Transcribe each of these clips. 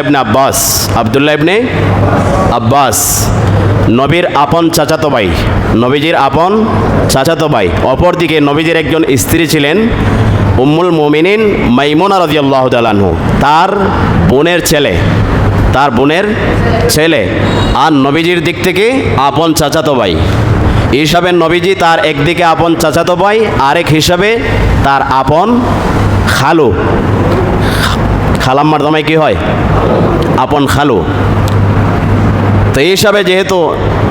ইবনে আব্বাস। আবদুল্লাহ ইবনে আব্বাস। নবীর আপন চাচাতো ভাই। নবীজির আপন চাচাতো ভাই। অপরদিকে নবীজির একজন স্ত্রী ছিলেন উম্মুল মোমিনিন মাইমুনা রাদিয়াল্লাহু তাআলাহু তার বোনের ছেলে। তার বোনের ছেলে। আর নবীজির দিক থেকে আপন চাচাতো ভাই। হিসাবে নবীজি তার একদিকে আপন চাচাতো ভাই, আরেক হিসাবে তার আপন খালু। খালাম্মার দামাই কি হয়? আপন খালু। তো এই হিসাবে যেহেতু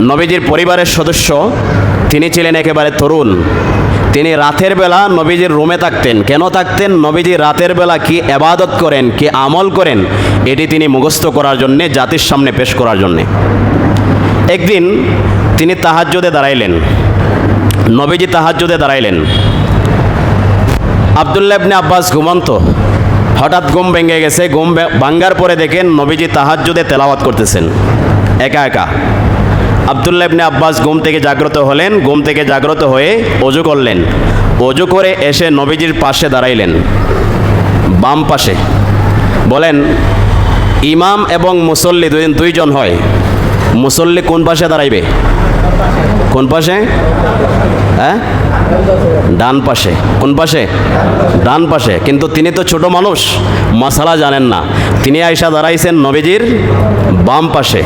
নবীজির পরিবারের সদস্য, তিনি ছিলেন একেবারে তরুণ, তিনি রাতের বেলা নবীজির রুমে থাকতেন। কেন থাকতেন? নবীজি রাতের বেলা কি এবাদত করেন, কি আমল করেন, এটি তিনি মুখস্থ করার জন্যে, জাতির সামনে পেশ করার জন্যে। একদিন তিনি তাহাজ্জুদে দাঁড়াইলেন। নবীজি তাহাজ্জুদে দাঁড়াইলেন। আবদুল্লাহ ইবনে আব্বাস ঘুমন্ত। হঠাৎ ঘুম ভেঙে গেছে, ঘুম ভাঙ্গার পরে দেখেন নবীজি তাহাজ্জুদে তেলাওয়াত করতেছেন। একা একা। আবদুল্লাহ ইবনে আব্বাস ঘুম থেকে জাগ্রত হলেন, ঘুম থেকে জাগ্রত হয়ে অজু করলেন। অজু করে এসে নবীজির পাশে দাঁড়াইলেন। বাম পাশে। বলেন, ইমাম এবং মুসল্লি দুই দুইজন হয়। মুসল্লি কোন পাশে দাঁড়াইবে? কোন পাশে? হ্যাঁ? ডান পাশে। কোন পাশে? ডান পাশে। কিন্তু তিনি তো ছোট মানুষ মশালা জানেন না। তিনি আয়সা দাঁড়াইছেন নবীজির বাম পাশে।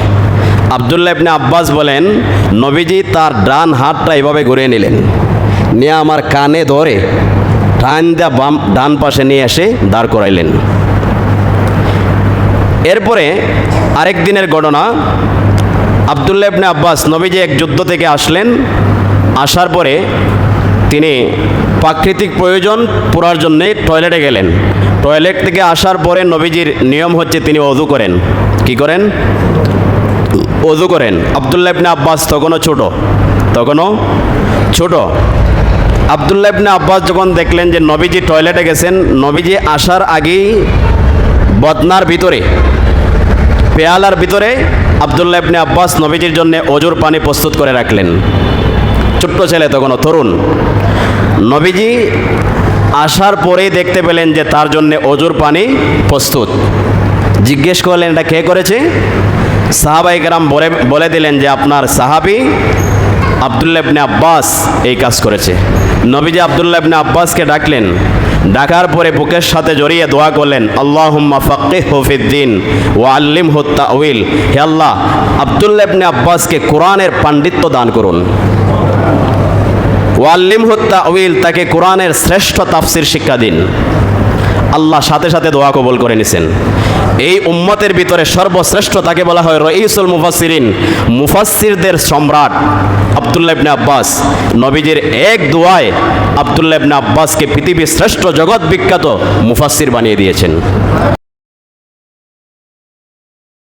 আবদুল্লাহ ইবনে আব্বাস বলেন, নবীজি তার ডান হাতটা এভাবে ঘুরিয়ে নিলেন। নিয়ে আমার কানে ধরে টান দেয়া বাম, ডান পাশে নিয়ে এসে দাঁড় করাইলেন। এরপরে আরেক দিনের ঘটনা আবদুল্লাহ ইবনে আব্বাস নবীজি এক যুদ্ধ থেকে আসলেন। আসার পরে তিনি প্রাকৃতিক প্রয়োজন পুরার জন্যে টয়লেটে গেলেন। টয়লেট থেকে আসার পরে নবীজির নিয়ম হচ্ছে তিনি অজু করেন। কি করেন? অজু করেন। আবদুল্লাহ ইবনে আব্বাস তখনও ছোট তখনও ছোট। আবদুল্লাহ ইবনে আব্বাস যখন দেখলেন যে নবীজি টয়লেটে গেছেন, নবীজি আসার আগেই বদনার ভিতরে, পেয়ালার ভিতরে আবদুল্লাহ ইবনে আব্বাস নবীজির জন্য অজুর পানি প্রস্তুত করে রাখলেন। ছোট্ট ছেলে তখনও তরুণ। নবীজি আসার পরেই দেখতে পেলেন যে তার জন্য অজুর পানি প্রস্তুত। জিজ্ঞেস করলেন, এটা কে করেছে? সাহাবাই কেরাম বলে বলে দিলেন যে, আপনার সাহাবি আবদুল্লাহ ইবনে আব্বাস এই কাজ করেছে। নবীজি আবদুল্লাহ ইবনে আব্বাসকে ডাকলেন ডাকার পরে বুকের সাথে জড়িয়ে দোয়া করলেন আল্লাহ ফাক্কিহ হফিদ্দিন ও আল্লিম হুত্তাউইল হে আল্লাহ, আবদুল্লাহ ইবনে আব্বাসকে কোরআনের পাণ্ডিত্য দান করুন। ওয়াল্লিম হত্যা উইল তাকে কোরআনের শ্রেষ্ঠ তাফসির শিক্ষা দিন। আল্লাহ সাথে সাথে দোয়া কবুল করে নিছেন। এই উম্মতের ভিতরে সর্বশ্রেষ্ঠ তাকে বলা হয় রঈসুল মুফাসসিরিন। মুফাসসিরদের সম্রাট আব্দুল্লাহ ইবনে আব্বাস। নবীজির এক দোয়ায় আব্দুল্লাহ ইবনে আব্বাসকে পৃথিবীর শ্রেষ্ঠ জগৎ বিখ্যাত মুফাসসির বানিয়ে দিয়েছেন।